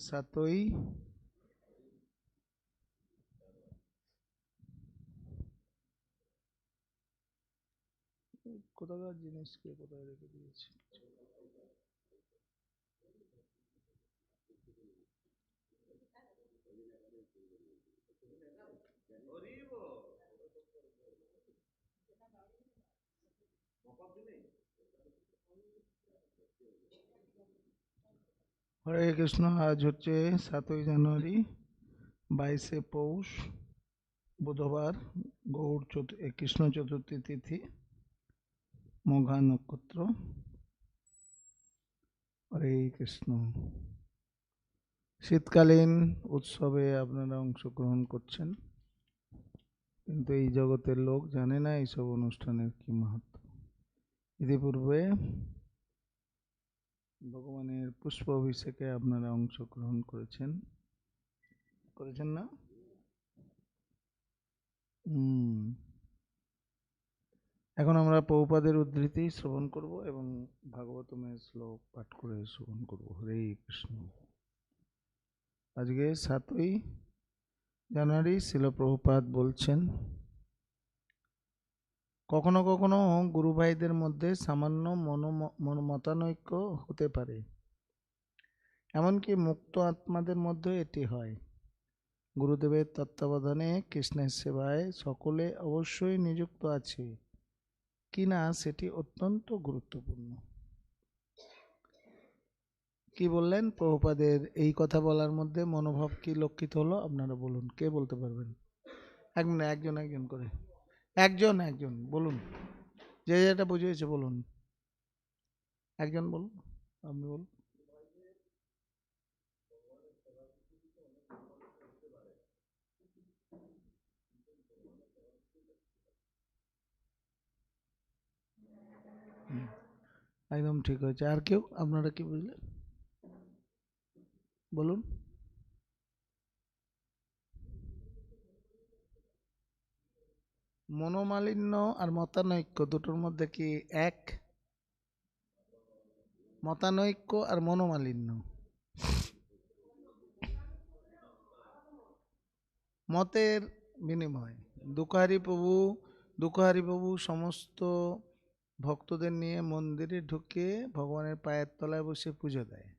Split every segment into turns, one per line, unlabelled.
সাতই কোথাকার জিনিসকে কোথায় রেখে দিয়েছি? হরে কৃষ্ণ, আজ হচ্ছে সাতই জানুয়ারি, বাইশে পৌষ, বুধবার, গৌড় চতু- কৃষ্ণ চতুর্থী তিথি মঘা নক্ষত্র হরে কৃষ্ণ। শীতকালীন উৎসবে আপনারা অংশগ্রহণ করছেন, কিন্তু এই জগতের লোক জানে না এইসব অনুষ্ঠানের কি মাহাত্ম। ইতিপূর্বে ভগবানের পুষ্প অভিষেকে আপনারা অংশগ্রহণ করেছেন। করেছেন না? হুম। এখন আমরা পৌপাদের উদ্ধৃতি শ্রবণ করব এবং ভাগবতমের শ্লোক পাঠ করে শ্রবণ করব। হরে কৃষ্ণ। আজকে সাতই জানুয়ারি শিল প্রভুপাদ বলছেন কখনো কখনো গুরু ভাইদের মধ্যে সামান্য মন মতানৈক্য হতে পারে। এমনকি মুক্ত আত্মাদের মধ্যে এটি হয়। গুরুদেবের তত্ত্বাবধানে কৃষ্ণের সেবায় সকলে অবশ্যই নিযুক্ত আছে। কিনা সেটি অত্যন্ত গুরুত্বপূর্ণ। কি বললেন? প্রভুপাদের এই কথা বলার মধ্যে মনোভাব কি লক্ষিত হলো? আপনারা বলুন, কে বলতে পারবেন? একজন একজন করে। একজন একজন, বলুন। যে যেটা বুঝিয়েছে, বলুন। একজন বলুন, আপনি বলুন। একদম ঠিক হয়েছে। আর কেউ, আপনারা কি বুঝলেন? বলুন। মনোমালিন্য আর মতানৈক্য দুটোর মধ্যে কি এক? মতানৈক্য আর মনোমালিন্য। মতের বিনিময়। দুঃখারি প্রভু দুঃখারি প্রভু সমস্ত ভক্তদের নিয়ে মন্দিরে ঢুকে ভগবানের পায়ের তলায় বসে পুজো দেয়।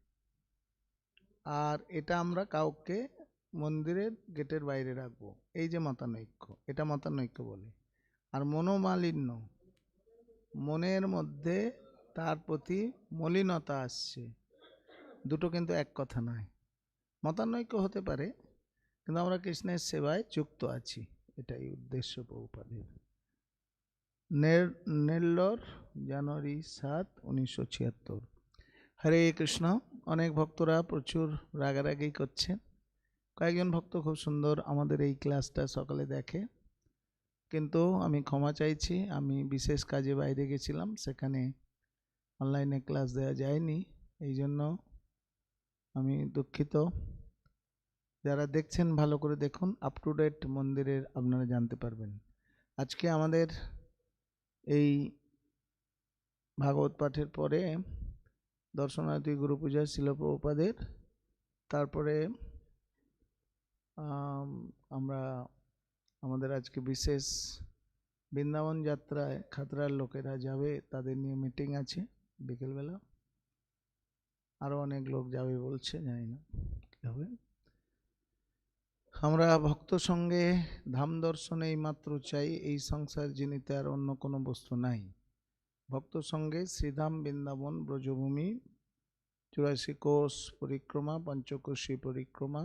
আর এটা আমরা কাউকে মন্দিরের গেটের বাইরে রাখব। এই যে মতানৈক্য, এটা মতানৈক্য বলে। আর মনোমালিন্য, মনের মধ্যে তার প্রতি মলিনতা আসছে। দুটো কিন্তু এক কথা নয়। মতানৈক্য হতে পারে, কিন্তু আমরা কৃষ্ণের সেবায় যুক্ত আছি। এটাই উদ্দেশ্য নে- নেল্লোর, জানুয়ারি সাত, উনিশশো ছিয়াত্তর। হরে কৃষ্ণ, অনেক ভক্তরা প্রচুর রাগারাগি করছেন। কয়েকজন ভক্ত খুব সুন্দর আমাদের এই ক্লাসটা সকালে দেখে। কিন্তু আমি ক্ষমা চাইছি, আমি বিশেষ কাজে বাইরে গেছিলাম, সেখানে অনলাইনে ক্লাস দেওয়া যায়নি। এই জন্য আমি দুঃখিত। যারা দেখছেন, ভালো করে দেখুন। আপ টু ডেট মন্দিরের আপনারা জানতে পারবেন। আজকে আমাদের এই ভাগবত পাঠের পরে দর্শনার্থী গুরু পূজা শিলপ্রপাদের তারপরে আমরা আমাদের আজকে বিশেষ বৃন্দাবন যাত্রায় খাতরার লোকেরা যাবে, তাদের নিয়ে মিটিং আছে বিকেলবেলা। আরও অনেক লোক যাবে বলছে, জানি না কী হবে। আমরা ভক্ত সঙ্গে ধাম দর্শনে মাত্র চাই, এই সংসার যিনিতে আর অন্য কোনো বস্তু নাই। ভক্ত সঙ্গে শ্রীধাম বৃন্দাবন ব্রজভূমি, চুরাশি কোষ পরিক্রমা পঞ্চকোশী পরিক্রমা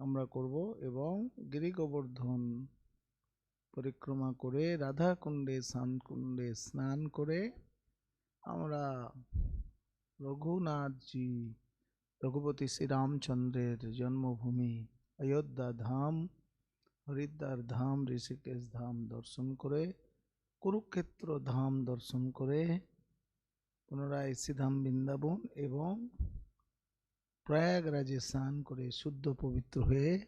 আমরা করব এবং গিরি গোবর্ধন পরিক্রমা করে রাধা কুণ্ডে স্নান কুণ্ডে স্নান করে আমরা রঘুনাথজি, রঘুপতি শ্রীরামচন্দ্রের জন্মভূমি অযোধ্যা ধাম, হরিদ্বার ধাম, ঋষিকেশ ধাম দর্শন করে, কুরুক্ষেত্র ধাম দর্শন করে, পুনরায় শ্রীধাম বৃন্দাবন এবং প্রয়াগরাজে স্নান করে শুদ্ধ পবিত্র হয়ে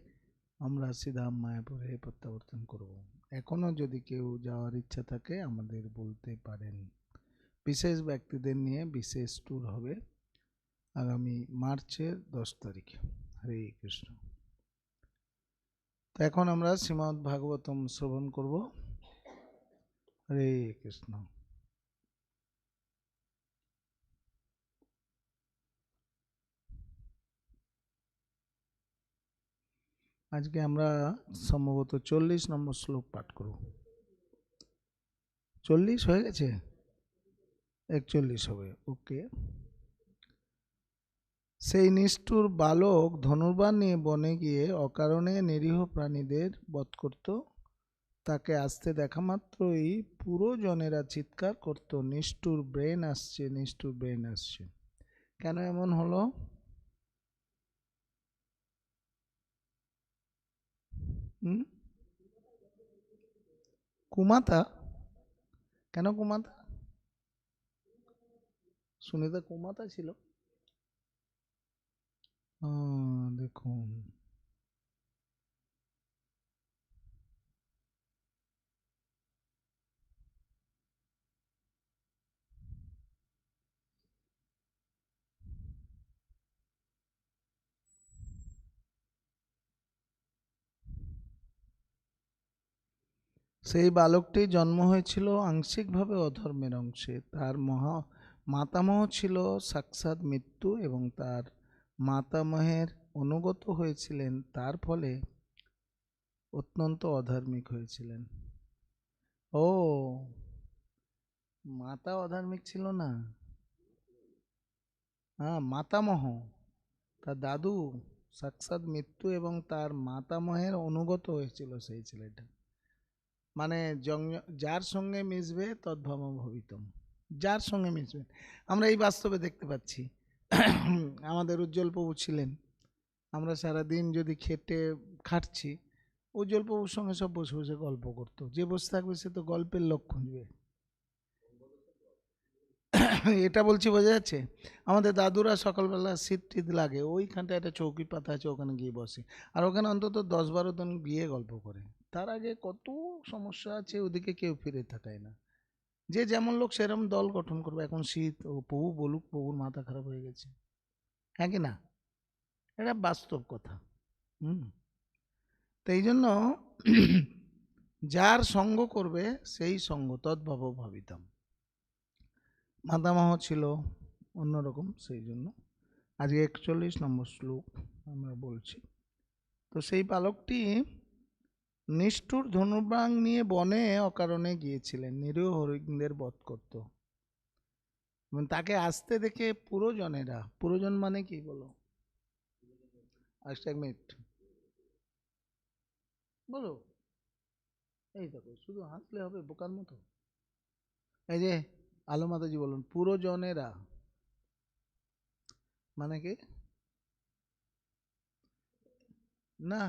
আমরা শ্রীধাম মায়াপুরে প্রত্যাবর্তন করব। এখনও যদি কেউ যাওয়ার ইচ্ছা থাকে, আমাদের বলতে পারেন। বিশেষ ব্যক্তিদের নিয়ে বিশেষ ট্যুর হবে আগামী মার্চের দশ তারিখ। হরে কৃষ্ণ। তো এখন আমরা শ্রীমদ্ ভাগবতম শ্রবণ করব। হরে কৃষ্ণ। আজকে আমরা সম্ভবত চল্লিশ নম্বর শ্লোক পাঠ করব। চল্লিশ হয়ে গেছে? একচল্লিশ হবে, ওকে। সেই নিষ্ঠুর বালক ধনুর্বাণ নিয়ে বনে গিয়ে অকারণে নিরীহ প্রাণীদের বধ করত। তাকে আসতে দেখা মাত্রই পুরো জনেরা চিৎকার করত, নিষ্ঠুর ব্রেন আসছে, নিষ্ঠুর ব্রেন আসছে। কেন এমন হলো? কুমাতা? কেন কুমাতা? সুনিতা কুমাতা ছিল। দেখুন। সেই বালকটির জন্ম হয়েছিল আংশিকভাবে অধর্মের অংশে। তার মহা, মাতামহ ছিল সাক্ষাৎ মৃত্যু এবং তার মাতামহের অনুগত হয়েছিলেন। তার ফলে অত্যন্ত অধার্মিক হয়েছিলেন। ও, মাতা অধার্মিক ছিল না? হ্যাঁ মাতামহ। তার দাদু সাক্ষাৎ মৃত্যু এবং তার মাতামহের অনুগত হয়েছিল সেই ছেলেটা। মানে যার সঙ্গে মিশবে তদ্ভব ভবিতম। যার সঙ্গে মিশবে। আমরা এই বাস্তবে দেখতে পাচ্ছি। আমাদের উজ্জ্বল প্রভু ছিলেন। আমরা সারা দিন যদি খেটে খাটছি, উজ্জ্বল প্রভুর সঙ্গে সব বসে বসে গল্প করতো। যে বসে থাকবে সে তো গল্পের লোক খুঁজবে। এটা বলছি, বোঝা যাচ্ছে? আমাদের দাদুরা সকালবেলা শীত টিত লাগে ওইখানটা একটা চৌকি পাতা আছে, ওখানে গিয়ে বসে। আর ওখানে অন্তত দশ বারো জন গিয়ে গল্প করে। তার আগে কত সমস্যা আছে, ওদিকে কেউ ফিরে থাকায় না। যে যেমন লোক সেরকম দল গঠন করবে। এখন শীত, ও প্রভু বলুক প্রভুর মাথা খারাপ হয়ে গেছে। হ্যাঁ কি না? এটা বাস্তব কথা। হুম? তো এই জন্য, যার সঙ্গ করবে, সেই সঙ্গ তদ্ভব ভাবিতাম মাতামহ ছিল অন্যরকম সেই জন্য আজকে একচল্লিশ নম্বর শ্লোক আমরা বলছি। তো সেই বালকটি নিষ্ঠুর ধনুর্বাং নিয়ে বনে অকারণে গিয়েছিলেন, নিরীহ হরিণদের বধ করত। এবং তাকে আসতে দেখে পুরোজনেরা, পুরোজন মানে কি বলো? এক মিনিট। বলো। এই দেখো, শুধু হাসলে হবে, বোকার মতো। এই যে আলো মাতাজি বলুন, পুরোজনেরা। মানে কি? না।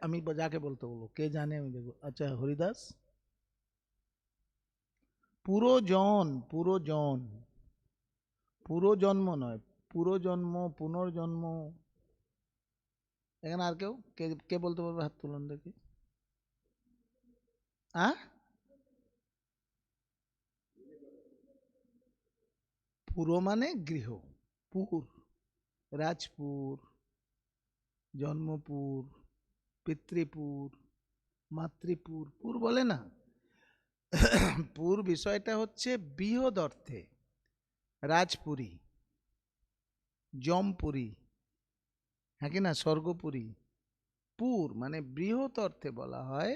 আমি যাকে বলতে বলব, কে জানে আমি দেখব। আচ্ছা হরিদাস? পুরো জন পুরো জন পুরো জন্ম নয় পুরো জন্ম পুনর্জন্ম। এখানে আর কেউ? কে কে বলতে পারবে হাত তুলুন দেখি। আ? পুরো মানে গৃহ। পুর, রাজপুর, জন্মপুর, পিতৃপুর, মাতৃপুর, পুর বলে না। পুর বিষয়টা হচ্ছে বৃহৎ অর্থে রাজপুরী, জমপুরী হ্যাঁ কি না, স্বর্গপুরী। পুর মানে বৃহৎ অর্থে বলা হয়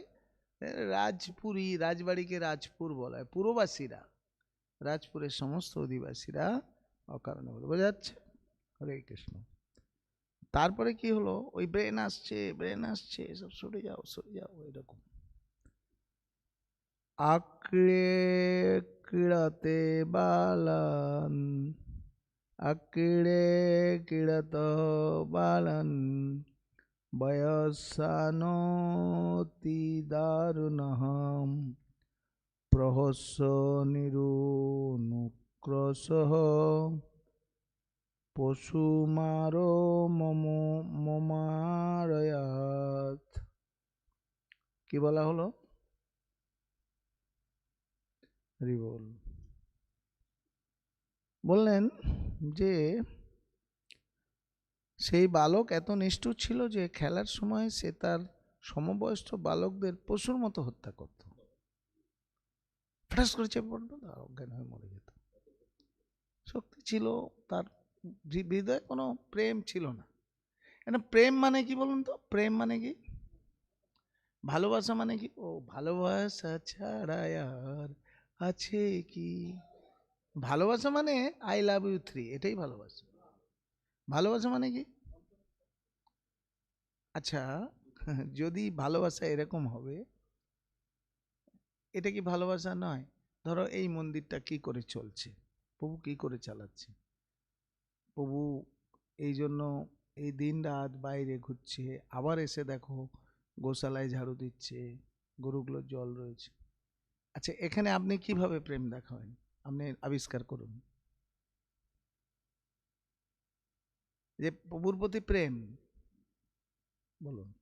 রাজপুরী, রাজবাড়িকে রাজপুর বলা হয়, পুরবাসীরা। রাজপুরের সমস্ত অধিবাসীরা অকারণে বলে বোঝা যাচ্ছে? হরে কৃষ্ণ। তারপরে কি হলো? ওই ব্রেন আসছে ব্রেন আসছে এসব সরে যাও সরে যাও, এরকম। আঁকড়ে ক্রীড়াতে বালান আঁকড়ে ক্রীড়াত বালান, বয়সানতি দারুণহম প্রহস্য নিরুনুক্রসহ পশুমারো মম মমারয়াত। কি বলা হলো? রিবল। বললেন যে, সেই বালক এত নিষ্ঠুর ছিল যে খেলার সময় সে তার সমবয়স্ক বালকদের পশুর মতো হত্যা করত। ফটাস করে চেপে পড়তো আর অজ্ঞান হয়ে মরে যেত। শক্তি ছিল, তার হৃদয়ে কোনো প্রেম ছিল না। এটা প্রেম মানে কি বলুন তো? প্রেম মানে কি? ভালোবাসা মানে কি? ও ভালোবাসা ছাড়া আর আছে কি? ভালোবাসা মানে আই লাভ ইউ থ্রি এটাই ভালোবাসা। ভালোবাসা মানে কি? আচ্ছা যদি ভালোবাসা এরকম হবে এটা কি ভালোবাসা নয়? ধরো এই মন্দিরটা কি করে চলছে? প্রভু কি করে চালাচ্ছে? প্রভু এই জন্য এই দিন রাত বাইরে ঘুরছে, আবার এসে দেখো গোশালায় ঝাড়ু দিচ্ছে, গরুগুলোর জল রয়েছে। আচ্ছা এখানে আপনি কীভাবে প্রেম দেখাবেন? আপনি আবিষ্কার করুন। যে প্রভুর প্রতি প্রেম। বলুন।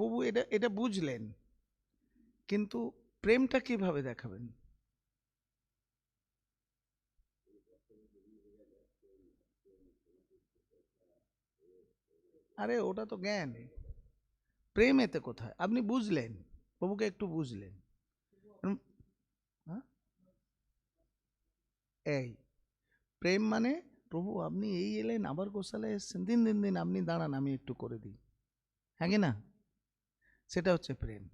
প্রভু এটা এটা বুঝলেন। কিন্তু প্রেমটা কীভাবে দেখাবেন? আরে, ওটা তো জ্ঞান। প্রেম এতে কোথায়? আপনি বুঝলেন, প্রভুকে একটু বুঝলেন। হ্যাঁ? এই, প্রেম মানে প্রভু আপনি এই এলেন, আবার গোশালায় এসছেন, দিন দিন দিন আপনি দাঁড়ান, আমি একটু করে দিই। হ্যাঁ কি না? সেটা হচ্ছে প্রেম।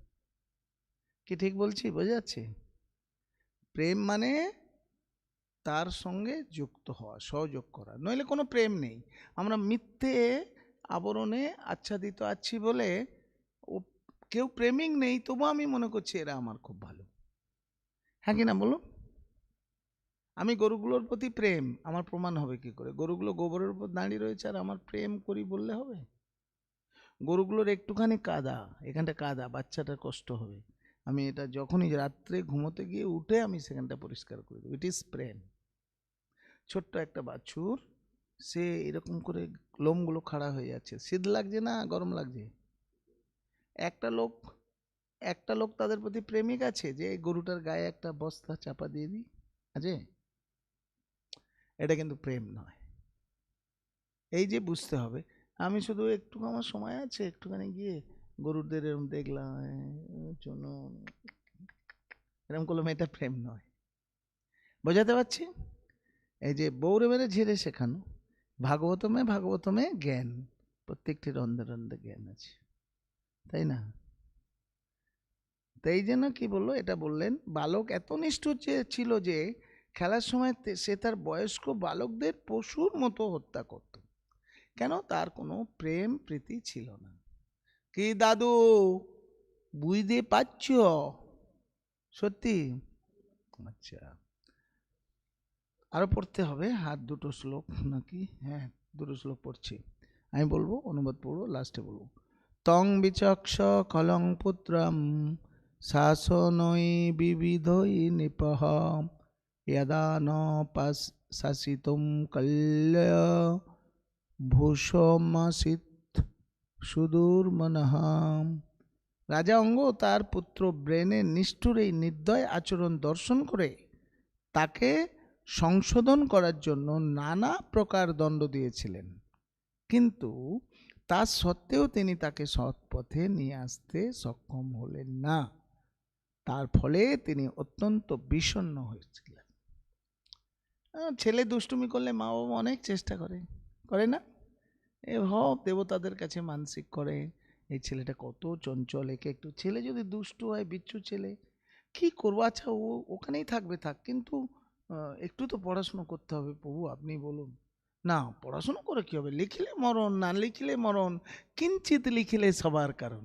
কি ঠিক বলছি? বোঝা যাচ্ছে? প্রেম মানে তার সঙ্গে যুক্ত হওয়া, সহযোগ করা। নইলে কোনো প্রেম নেই। আমরা মিথ্যে আবরণে আচ্ছাদিত আছি বলে ও, কেউ প্রেমিক নেই, তবু আমি মনে করছি এরা আমার খুব ভালো। হ্যাঁ কি না বলো? আমি গরুগুলোর প্রতি প্রেম, আমার প্রমাণ হবে কি করে? গরুগুলো গোবরের উপর দাঁড়িয়ে রয়েছে আর আমার প্রেম করি বললে হবে? গরুগুলোর একটুখানি কাদা, এখানটা কাদা, বাচ্চাটার কষ্ট হবে। আমি এটা যখনই রাত্রে ঘুমোতে গিয়ে উঠে আমি সেখানটা পরিষ্কার করে দেবো। ইট ইজ প্রেম ছোট্ট একটা বাছুর, সে এরকম করে লোমগুলো খাড়া হয়ে যাচ্ছে। শীত লাগছে না, গরম লাগছে? একটা লোক একটা লোক তাদের প্রতি প্রেমিক আছে যে গরুটার গায়ে একটা বস্তা চাপা দিয়ে দিই, আছে? এটা কিন্তু প্রেম নয়। এই যে বুঝতে হবে আমি শুধু একটু আমার সময় আছে, একটুখানি গিয়ে গরুদের এরকম দেখলাম জন্য এরকম করলাম, এটা প্রেম নয়। বোঝাতে পারছি? এই যে বৌরে মেরে ঝেড়ে শেখানো, ভাগবতমে ভাগবতমে জ্ঞান প্রত্যেকটি রন্ধে রন্ধে জ্ঞান আছে, তাই না? তাই জন্য কি বলল, এটা বললেন, বালক এত নিষ্ঠুর যে ছিল যে খেলার সময় সে তার বয়স্ক বালকদের পশুর মতো হত্যা করত। কেন তার কোনো প্রেম প্রীতি ছিল না। কি দাদু, বুঝতে পারছ? সত্যি? আচ্ছা। আরও পড়তে হবে হাত দুটো শ্লোক নাকি? হ্যাঁ দুটো শ্লোক পড়ছি। আমি বলব, অনুবাদ পড়ব লাস্টে বলব। তং বিচক্ষ কলং পুত্রম শাসনই বিবিধই নিপহ, ইয়দা ন শাসিতম কল্য ভূষমাসিত সুদূর্মনহাম রাজা অঙ্গ তার পুত্র ব্রেনের নিষ্ঠুর এই নির্দয় আচরণ দর্শন করে তাকে সংশোধন করার জন্য নানা প্রকার দণ্ড দিয়েছিলেন। কিন্তু তা সত্ত্বেও তিনি তাকে সৎ পথে নিয়ে আসতে সক্ষম হলেন না। তার ফলে তিনি অত্যন্ত বিষণ্ণ হয়েছিলেন। ছেলে দুষ্টুমি করলে মা বাবা অনেক চেষ্টা করে। করে না? এ ভাব দেবতাদের কাছে মানসিক করে, এই ছেলেটা কত চঞ্চল, একে একটু ছেলে যদি দুষ্ট হয়, বিচ্ছু ছেলে, কি করব? আচ্ছা ও ওখানেই থাকবে, থাক, কিন্তু একটু তো পড়াশুনো করতে হবে, প্রভু, আপনি বলুন। না, পড়াশুনো করে কি হবে? লিখিলে মরণ, না লিখিলে মরণ, কিঞ্চিত লিখিলে সবার কারণ।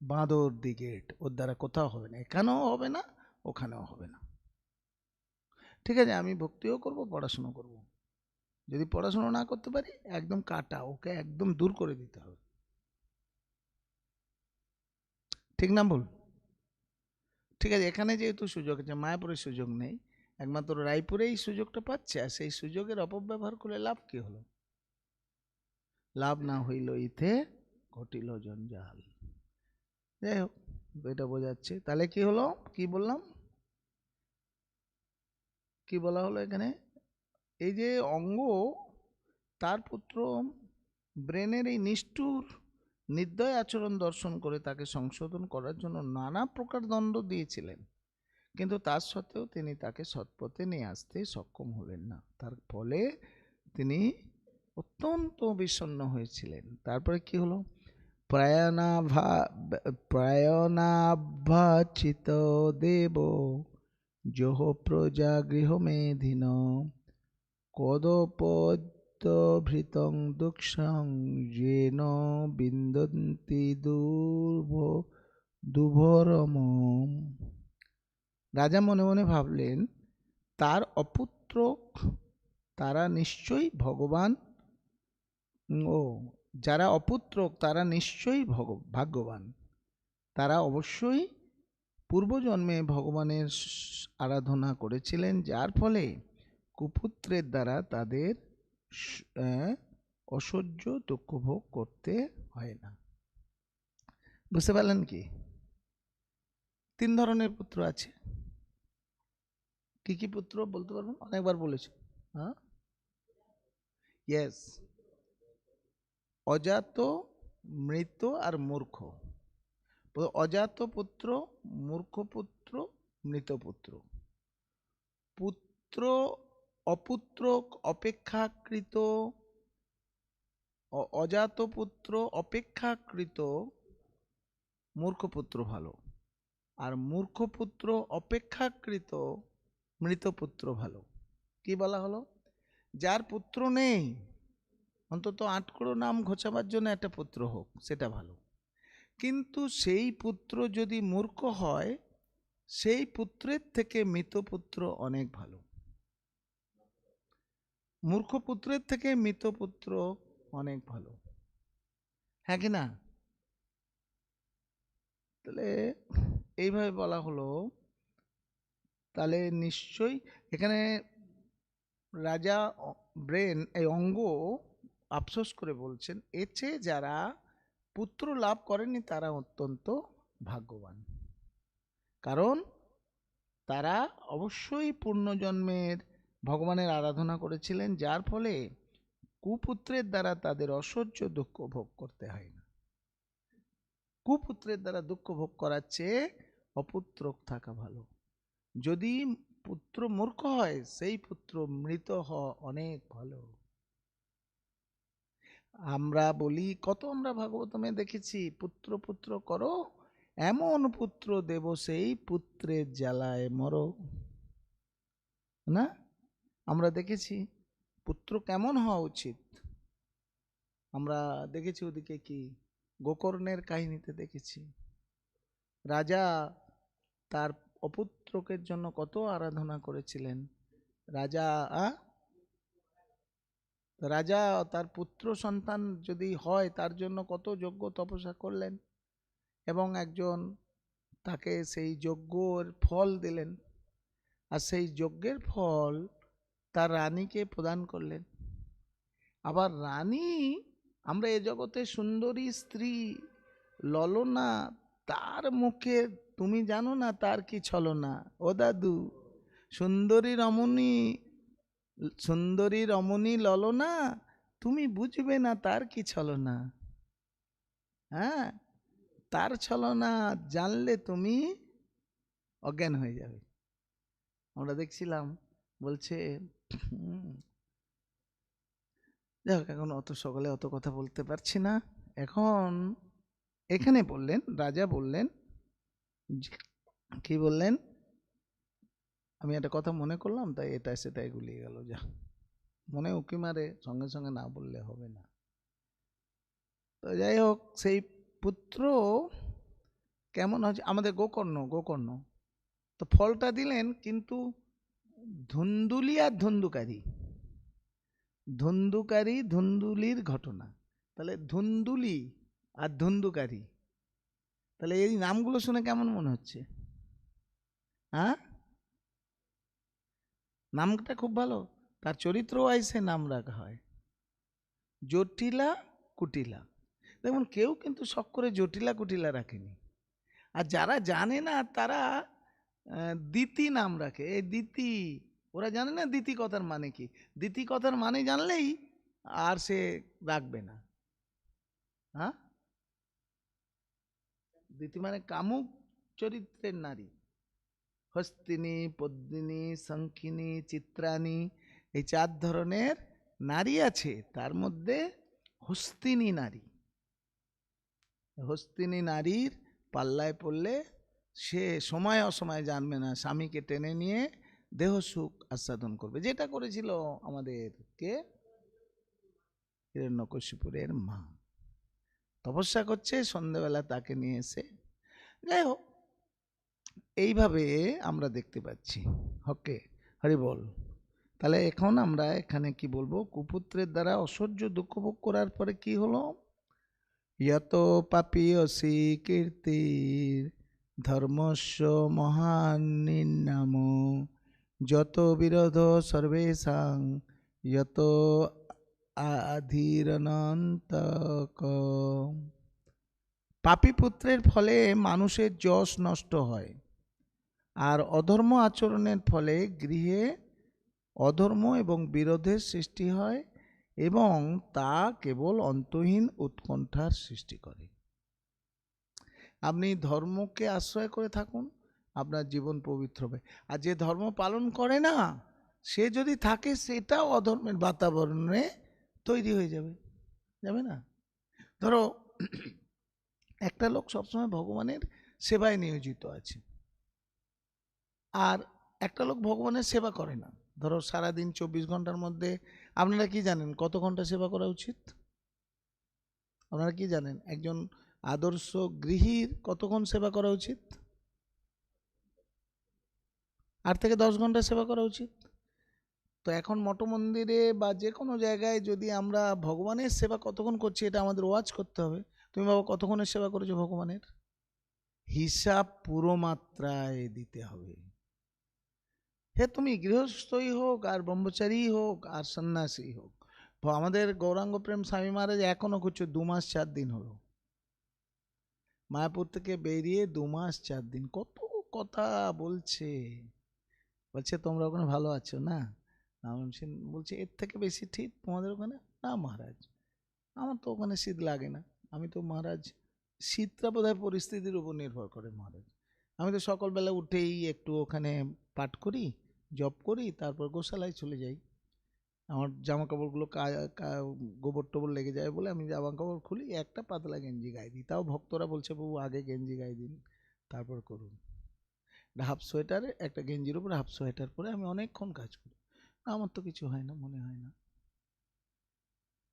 বাঁদর দি গেট ওর দ্বারা কোথাও হবে না, এখানেও হবে না, ওখানেও হবে না। ঠিক আছে, আমি ভক্তিও করব, পড়াশুনো করব। যদি পড়াশুনো না করতে পারি, একদম কাটা, ওকে একদম দূর করে দিতে হবে। ঠিক না ভুল? ঠিক আছে, এখানে যেহেতু সুযোগ আছে, মায়াপুরের সুযোগ নেই, একমাত্র রায়পুরেই সুযোগটা পাচ্ছে, আর সেই সুযোগের অপব্যবহার করে লাভ কি হলো? লাভ না হইল ইতে ঘটিল জঞ্জাল। যাই হোক, এটা বোঝাচ্ছে। তাহলে কি হলো? কি বললাম? কি বলা হলো এখানে? এই যে অঙ্গ, তার পুত্র ব্রেনের এই নিষ্ঠুর নির্দয় আচরণ দর্শন করে তাকে সংশোধন করার জন্য নানা প্রকার দণ্ড দিয়েছিলেন। কিন্তু তার সত্ত্বেও তিনি তাকে সৎপথে নিয়ে আসতে সক্ষম হলেন না। তার ফলে তিনি অত্যন্ত বিষণ্ণ হয়েছিলেন। তারপরে কি হলো? প্রয়াণাভা, প্রয়াণাভাচিত দেব জহ প্রজা গৃহমেধিন কদপদ্যভৃতং দুঃখং যেন বিন্দন্তি দুর্ভ দুভরম। রাজা মনে মনে ভাবলেন, তার অপুত্র, তারা নিশ্চয়ই ভগবান। ও, যারা অপুত্রক তারা নিশ্চয়ই ভগ, ভাগ্যবান। তারা অবশ্যই পূর্বজন্মে ভগবানের আরাধনা করেছিলেন, যার ফলে কুপুত্রের দ্বারা তাদের অসহ্য দুঃখ ভোগ করতে হয় না। বুঝতে পারলেন কি? তিন ধরনের পুত্র আছে। কি কি পুত্র বলতে পারবেন অনেকবার বলেছি। হ্যাঁ? ইয়েস অজাত, মৃত আর মূর্খ। অজাত পুত্র, মূর্খ পুত্র, মৃত পুত্র। পুত্র অপুত্র অপেক্ষাকৃত, অ- অজাত পুত্র অপেক্ষাকৃত মূর্খ পুত্র ভালো। আর মূর্খ পুত্র অপেক্ষাকৃত মৃত পুত্র ভালো। কি বলা হলো? যার পুত্র নেই, অন্তত আটকড়ো নাম ঘোচাবার জন্য একটা পুত্র হোক, সেটা ভালো। কিন্তু সেই পুত্র যদি মূর্খ হয়, সেই পুত্রের থেকে মৃত পুত্র অনেক ভালো। মূর্খ পুত্রের থেকে মৃত পুত্র অনেক ভালো। হ্যাঁ কি না? তাহলে এইভাবে বলা হলো, তাহলে নিশ্চয়ই এখানে রাজা ব্রেন, এই অঙ্গ আফসোস করে বলছেন, এর চেয়ে যারা পুত্র লাভ করেনি তারা অত্যন্ত ভাগ্যবান। কারণ তারা অবশ্যই পূর্ণজন্মের ভগবানের আরাধনা করেছিলেন, যার ফলে কুপুত্রের দ্বারা তাদের অসহ্য দুঃখ ভোগ করতে হয় না। কুপুত্রের দ্বারা দুঃখ ভোগ করার চেয়ে অপুত্র থাকা ভালো। যদি পুত্র মূর্খ হয়, সেই পুত্র মৃত হওয়া অনেক ভালো। আমরা বলি, কত আমরা ভাগবতমে দেখেছি, পুত্র পুত্র করো, এমন পুত্র দেব সেই পুত্রের জ্বালায় মরো। না? আমরা দেখেছি পুত্র কেমন হওয়া উচিত? আমরা দেখেছি ওদিকে কি গোকর্ণের কাহিনীতে দেখেছি। রাজা তার অপুত্রকের জন্য কত আরাধনা করেছিলেন? রাজা? রাজা তার পুত্র সন্তান যদি হয় তার জন্য কত যজ্ঞ তপস্যা করলেন? এবং একজন তাকে সেই যজ্ঞর ফল দিলেন। আর সেই যজ্ঞের ফল তার রানীকে প্রদান করলেন। আবার রানী, আমরা এ জগতে সুন্দরী স্ত্রী, ললনা, তার মুখে তুমি জানো না তার কি ছলনা। ও দাদু, সুন্দরী রমণী সুন্দরী রমণী ললনা, তুমি বুঝবে না তার কি ছলনা। হ্যাঁ তার ছলনা জানলে তুমি অজ্ঞান হয়ে যাবে। আমরা দেখছিলাম, বলছে যাই হোক এখন অত সকালে অত কথা বলতে পারছি না। এখন এখানে বললেন, রাজা বললেন কি বললেন? আমি একটা কথা মনে করলাম, তাই এটা সেটাই গুলিয়ে গেল, যা। মনে উকি মারে, সঙ্গে সঙ্গে না বললে হবে না। তো যাই হোক, সেই পুত্র কেমন হচ্ছে আমাদের গোকর্ণ গোকর্ণ। তো ফলটা দিলেন, কিন্তু ধুন্দুলি আর ধুন্দুকারী। ধুন্দুকারী, ধুন্দুলির ঘটনা। তাহলে ধুন্দুলি আর ধুন্দুকারী। তাহলে এই নামগুলো শুনে কেমন মনে হচ্ছে? হ্যাঁ? নামটা খুব ভালো। তার চরিত্র ওয়াইসে নাম রাখা হয়। জটিলা কুটিলা। দেখুন, কেউ কিন্তু শখ করে জটিলা কুটিলা রাখেনি। আর যারা জানে না, তারা দিতি নাম রাখে। এই দিতি ওরা জানে না দিতি কথার মানে কি? দিতি কথার মানে জানলেই আর সে রাখবে না। হ্যাঁ দিতি মানে কামুক চরিত্রের নারী। হস্তিনী, পদ্মিনী শঙ্খিনী চিত্রাণী এই চার ধরনের নারী আছে, তার মধ্যে হস্তিনী নারী। হস্তিনী নারীর পাল্লায় পড়লে সে সময় অসময় জানবে না। স্বামীকে টেনে নিয়ে দেহ সুখ আস্বাদন করবে। যেটা করেছিল আমাদের কে হিরণ্যকশিপুরের মা। তপস্যা করছে, সন্ধেবেলা তাকে নিয়ে এসে। যাই হোক, এইভাবে আমরা দেখতে পাচ্ছি। ওকে, হরি বল। তাহলে এখন আমরা এখানে কি বলব? কুপুত্রের দ্বারা অসহ্য দুঃখ ভোগ করার পরে কি হলো? ইয়ত পাপি অসি কীর্তির ধর্মস্য মহান নির্নাম যত বিরোধ সর্বেশাং, যত আধীরনন্তক পাপী পুত্রের ফলে মানুষের যশ নষ্ট হয়, আর অধর্ম আচরণের ফলে গৃহে অধর্ম এবং বিরোধের সৃষ্টি হয় এবং তা কেবল অন্তহীন উৎকণ্ঠার সৃষ্টি করে। আপনি ধর্মকে আশ্রয় করে থাকুন, আপনার জীবন পবিত্র হবে। আর যে ধর্ম পালন করে না, সে যদি থাকে, সেটাও অধর্মের বাতাবরণে তৈরি হয়ে যাবে। যাবে না? ধরো, একটা লোক সবসময় ভগবানের সেবায় নিয়োজিত আছে। আর একটা লোক ভগবানের সেবা করে না। ধরো, সারাদিন চব্বিশ ঘণ্টার মধ্যে, আপনারা কি জানেন কত ঘণ্টা সেবা করা উচিত? আপনারা কি জানেন? একজন আদর্শ গৃহীর কতক্ষণ সেবা করা উচিত? আট থেকে দশ ঘণ্টা সেবা করা উচিত। তো এখন মঠ মন্দিরে বা যে কোনো জায়গায় যদি আমরা ভগবানের সেবা কতক্ষণ করছি এটা আমাদের ওয়াচ করতে হবে। তুমি বাবা কতক্ষণের সেবা করেছ ভগবানের? হিসাব পুরো মাত্রায় দিতে হবে। হে তুমি গৃহস্থই হোক আর ব্রহ্মচারী হোক আর সন্ন্যাসী হোক। আমাদের গৌরাঙ্গ প্রেম স্বামী মহারাজ এখনও করছে দু মাস চার দিন হলো। মায়াপুর থেকে বেরিয়ে দু মাস, চার দিন, কত কথা বলছে। বলছে, তোমরা ওখানে ভালো আছো না? আমি বলছে এর থেকে বেশি ঠিক তোমাদের ওখানে? না মহারাজ, আমার তো ওখানে শীত লাগে না। আমি তো মহারাজ, শীতটা বোধহয় পরিস্থিতির উপর নির্ভর করে মহারাজ। আমি তো সকালবেলা উঠেই একটু ওখানে পাঠ করি, জপ করি, তারপর গোশালায় চলে যাই। আমার জামা কাপড়গুলো গোবর টোবর লেগে যায় বলে আমি জামা কাপড় খুলি, একটা পাতলা গেঞ্জি গায়ে দিই। তাও ভক্তরা বলছে, বাবু, আগে গেঞ্জি গায়ে দিন, তারপর করুন। হাফ সোয়েটারে, একটা গেঞ্জির উপরে, হাফ সোয়েটার পরে আমি অনেকক্ষণ কাজ করি। আমার তো কিছু হয় না, মনে হয় না।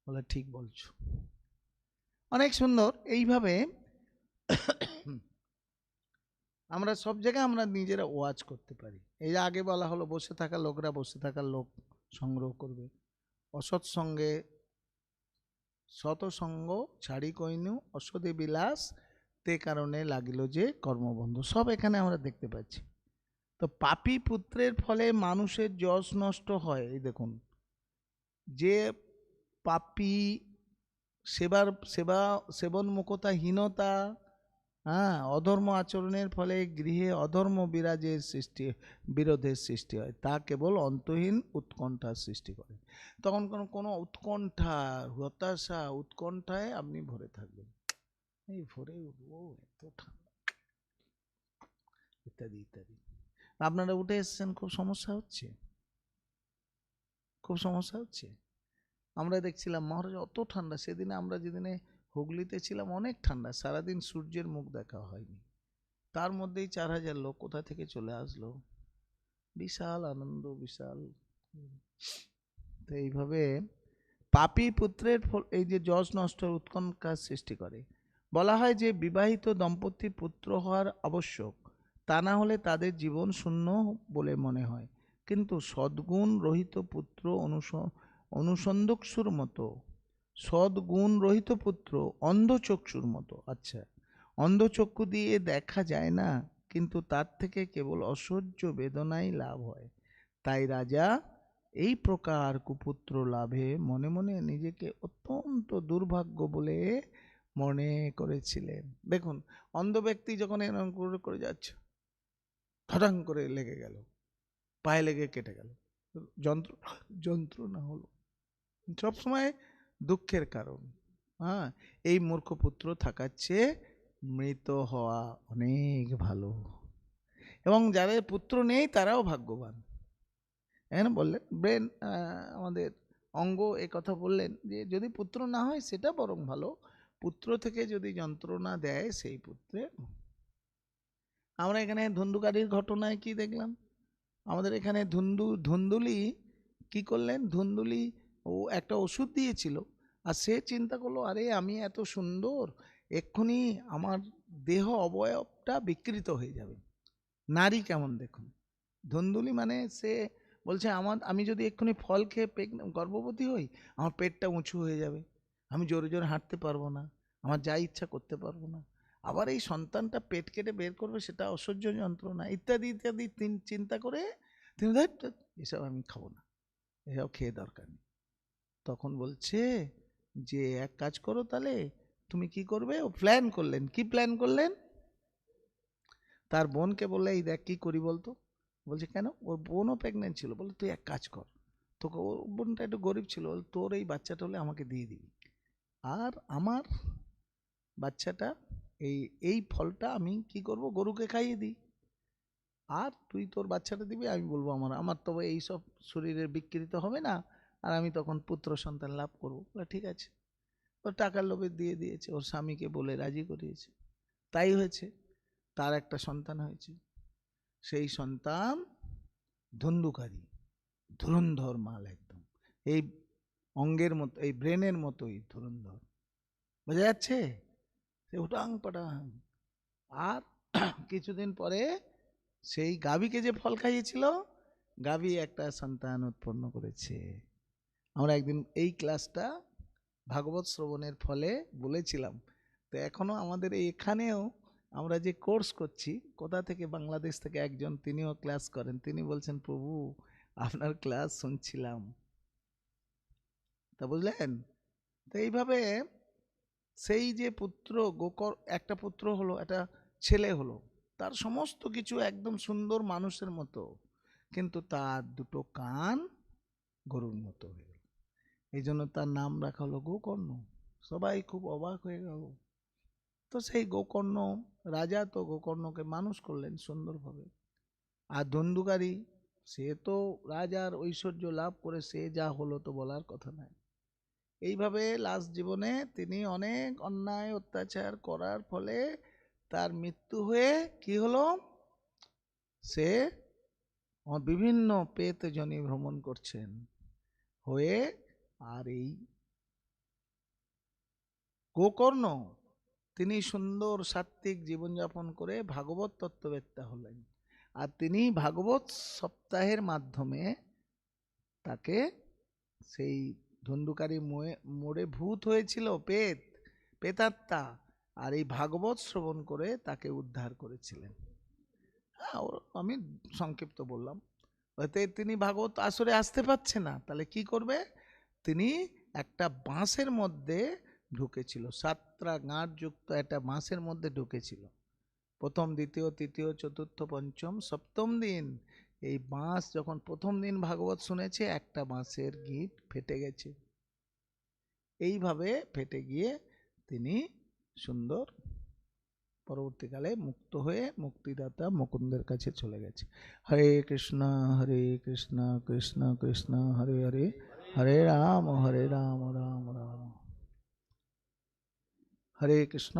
বলে, ঠিক বলছো। অনেক সুন্দর। এইভাবে আমরা সব জায়গায় আমরা নিজেরা ওয়াচ করতে পারি। এই যে আগে বলা হলো, বসে থাকা লোকরা বসে থাকার লোক। সংগ্রহ করবে। অসৎ সঙ্গে শতসঙ্গ ছাড়ি কইনু অসদে বিলাস তে কারণে লাগিল যে কর্মবন্ধ। সব এখানে আমরা দেখতে পাচ্ছি। তো পাপী পুত্রের ফলে মানুষের যশ নষ্ট হয়। এই দেখুন, যে পাপী সেবার, সেবা, সেবনমুখতাহীনতা হ্যাঁ অধর্ম আচরণের ফলে গৃহে অধর্ম বিরাজের সৃষ্টি, বিরোধের সৃষ্টি হয়। তা কেবল অন্তহীন উৎকণ্ঠার সৃষ্টি করে। তখন কোনো কোনো উৎকণ্ঠা, হতাশা উৎকণ্ঠায় আপনি ভরে থাকবেন। এই ভরে উঠবো, এত ঠান্ডা। ইত্যাদি ইত্যাদি। আপনারা উঠে এসছেন, খুব সমস্যা হচ্ছে? খুব সমস্যা হচ্ছে? আমরা দেখছিলাম মহারাজ অত ঠান্ডা। সেদিনে আমরা যেদিনে হুগলিতে ছিলাম অনেক ঠান্ডা, সারাদিন সূর্যের মুখ দেখা হয়নি। তার মধ্যেই চার হাজার লোক কোথা থেকে চলে আসলো? বিশাল আনন্দ, বিশাল। তো এইভাবে পাপী পুত্রের এই যে যশ নষ্ট উৎকণ্ঠার সৃষ্টি করে। বলা হয় যে বিবাহিত দম্পতির পুত্র হওয়ার আবশ্যক, তা না হলে তাদের জীবন শূন্য বলে মনে হয়। কিন্তু সদ্গুণ রহিত পুত্র অনুস অনুসন্দকসুর মতো সদ্গুণ রহিত পুত্র অন্ধচক্ষুর মতো। আচ্ছা অন্ধচক্ষু দিয়ে দেখা যায় না, কিন্তু তার থেকে কেবল অসহ্য বেদনাই লাভ হয়। তাই রাজা এই প্রকার কুপুত্র লাভে মনে মনে নিজেকে অত্যন্ত দুর্ভাগ্য বলে মনে করেছিলেন। দেখুন, অন্ধ ব্যক্তি যখন এরকম করে যাচ্ছে ধটাং করে লেগে গেল, পায়ে লেগে কেটে গেল, যন্ত্র, যন্ত্রণা হলো। সবসময় দুঃখের কারণ। হ্যাঁ? এই মূর্খ পুত্র থাকার চেয়ে মৃত হওয়া অনেক ভালো। এবং যাদের পুত্র নেই, তারাও ভাগ্যবান। এখানে বললেন, ব্রেন আমাদের অঙ্গ এ কথা বললেন যে, যদি পুত্র না হয়, সেটা বরং ভালো। পুত্র থেকে যদি যন্ত্রণা দেয়, সেই পুত্রে আমরা এখানে ধুন্দুকারীর ঘটনায় কি দেখলাম? আমাদের এখানে ধুন্দু, ধুন্দুলি কি করলেন? ধুন্দুলি ও একটা ওষুধ দিয়েছিল। আর সে চিন্তা করল, আরে, আমি এত সুন্দর, এক্ষুনি আমার দেহ অবয়বটা বিকৃত হয়ে যাবে। নারী কেমন দেখুন? ধুন্দুলি মানে সে বলছে, আমার, আমি যদি এক্ষুনি ফল খেয়ে পেট গর্ভবতী হই, আমার পেটটা উঁচু হয়ে যাবে। আমি জোরে জোরে হাঁটতে পারব না, আমার যা ইচ্ছা করতে পারব না। আবার এই সন্তানটা পেট কেটে বের করবে, সেটা অসহ্য যন্ত্রণা। ইত্যাদি ইত্যাদি চিন্তা করে তিনি ধর, এসব আমি খাব না, এসব খেয়ে দরকার নেই। তখন বলছে, যে এক কাজ করো তাহলে, তুমি কি করবে? ও প্ল্যান করলেন। কি প্ল্যান করলেন? তার বোনকে বললে, এই দেখ কি করি বলতো? বলছে, কেন? ওর বোনও প্রেগনেন্ট ছিল। বলে তুই এক কাজ কর। তোকে ওর বোনটা একটু গরিব ছিল তোর এই বাচ্চাটা হলে আমাকে দিয়ে দিবি। আর আমার বাচ্চাটা, এই এই ফলটা আমি কি করব? গরুকে খাইয়ে দিই। আর তুই তোর বাচ্চাটা দিবি, আমি বলব আমার আমার তবে এই সব শরীরের বিকৃত হবে না। আর আমি তখন পুত্র সন্তান লাভ করব। ঠিক আছে। ও টাকার লোভে দিয়ে দিয়েছে, ওর স্বামীকে বলে রাজি করিয়েছে। তাই হয়েছে, তার একটা সন্তান হয়েছে। সেই সন্তান ধন্দুকারী, ধুরন্ধর মাল একদম। এই অঙ্গের মতো, এই ব্রেনের মতোই ধুরন্ধর। বোঝা যাচ্ছে? সে উটাং পাটাং। আর কিছুদিন পরে সেই গাভীকে যে ফল খাইয়েছিল, গাভী একটা সন্তান উৎপন্ন করেছে। আমরা একদিন এই ক্লাসটা ভাগবত শ্রবণের ফলে বলেছিলাম। তো এখনও আমাদের এখানেও আমরা যে কোর্স করছি, কোথা থেকে? বাংলাদেশ থেকে একজন তিনিও ক্লাস করেন। তিনি বলছেন, প্রভু, আপনার ক্লাস শুনছিলাম। তা বুঝলেন? তো এইভাবে সেই যে পুত্র গোকর, একটা পুত্র হলো, একটা ছেলে হলো, তার সমস্ত কিছু একদম সুন্দর মানুষের মতো, কিন্তু তার দুটো কান গরুর মতো হয়ে এই জন্য তার নাম রাখা হলো গোকর্ণ। সবাই খুব অবাক হয়ে গেল। তো সেই গোকর্ণ, রাজা তো গোকর্ণকে মানুষ করলেন সুন্দরভাবে। আর ধন্দুকারী, সে তো রাজার ঐশ্বর্য লাভ করে সে যা হলো তো বলার কথা নয়। এইভাবে লাস্ট জীবনে তিনি অনেক অন্যায় অত্যাচার করার ফলে তার মৃত্যু হয়ে কি হলো? সে বিভিন্ন পেত জনি ভ্রমণ করছেন। হয়ে আর এই গোকর্ণ, তিনি সুন্দর সাত্ত্বিক জীবনযাপন করে ভাগবত তত্ত্ববেত্তা হলেন। আর তিনি ভাগবত সপ্তাহের মাধ্যমে তাকে সেই ধন্দুকারী মোড়ে ভূত হয়েছিল, পেত পেতাত্মা আর এই ভাগবত শ্রবণ করে তাকে উদ্ধার করেছিলেন। হ্যাঁ আমি সংক্ষিপ্ত বললাম। হয়তো তিনি ভাগবত আসরে আসতে পারছে না, তাহলে কি করবে? তিনি একটা বাঁশের মধ্যে ঢুকেছিল, সাতটা গাঁট যুক্ত একটা বাঁশের মধ্যে ঢুকেছিল। প্রথম, দ্বিতীয়, তৃতীয়, চতুর্থ, পঞ্চম, সপ্তম দিন এই বাঁশ যখন প্রথম দিন ভাগবত শুনেছে, একটা বাঁশের গিট ফেটে গেছে। এইভাবে ফেটে গিয়ে তিনি সুন্দর পরবর্তীকালে মুক্ত হয়ে মুক্তিদাতা মুকুন্দের কাছে চলে গেছে। হরে কৃষ্ণ হরে কৃষ্ণ কৃষ্ণ কৃষ্ণ, হরে হরে। হরে রাম হরে রাম রাম রাম হরে কৃষ্ণ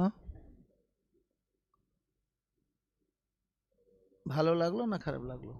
ভালো লাগলো না খারাপ লাগলো